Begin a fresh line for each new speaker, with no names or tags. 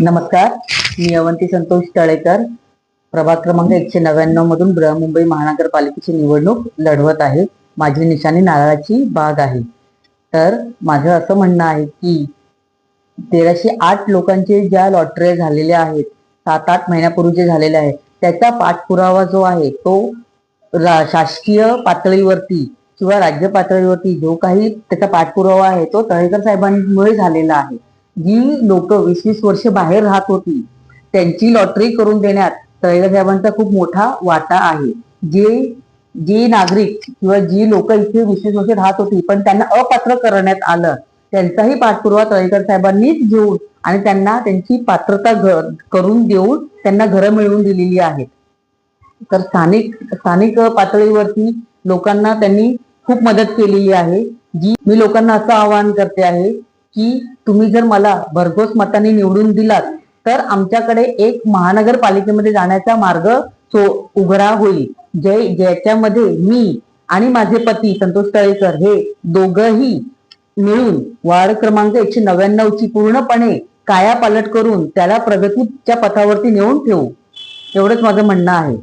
नमस्कार. मी अवंती संतोष तळेकर. प्रभाग क्रमांक एकशे नव्याण्णव मधून बृहन्मुंबई महानगरपालिकेची निवडणूक लढवत आहे. माझी निशाणी नारळाची बाग आहे. तर माझं असं म्हणणं आहे की तेराशे आठ लोकांचे ज्या लॉटरी झालेल्या आहेत सात आठ महिन्यापूर्वी जे झालेले आहे त्याचा पाठपुरावा जो आहे तो रा- शासकीय पातळीवरती किंवा राज्य पातळीवरती जो काही त्याचा पाठपुरावा आहे तो तळेकर साहेबांमुळे झालेला आहे. जी लोक वीस वीस वर्ष बाहेर राहत होती त्यांची लॉटरी करून देण्यात तळेकर साहेबांचा खूप मोठा वाटा आहे. जे जे नागरिक किंवा जी लोक इथे वीस वीस वर्ष राहत होती पण त्यांना अपात्र करण्यात आलं. त्यांचाही पाठपुरावा तळेकर साहेबांनीच घेऊन आणि त्यांना त्यांची पात्रता करून देऊन त्यांना घरं मिळवून दिलेली आहेत. तर स्थानिक स्थानिक पातळीवरती लोकांना त्यांनी खूप मदत केलेली आहे. जी मी लोकांना असं आवाहन करते आहे की तुम्ही जर मला भरघोस मताने निवडून दिलात तर आमच्याकडे एक महानगरपालिकेमध्ये जाण्याचा मार्ग सो उघडा होईल. जे ज्याच्यामध्ये मी आणि माझे पती संतोष तळेकर हे दोघंही मिळून वार्ड क्रमांक एकशे नव्याण्णव ची पूर्णपणे कायापालट करून त्याला प्रगतीच्या पथावरती नेऊन ठेवू. एवढंच माझं म्हणणं आहे.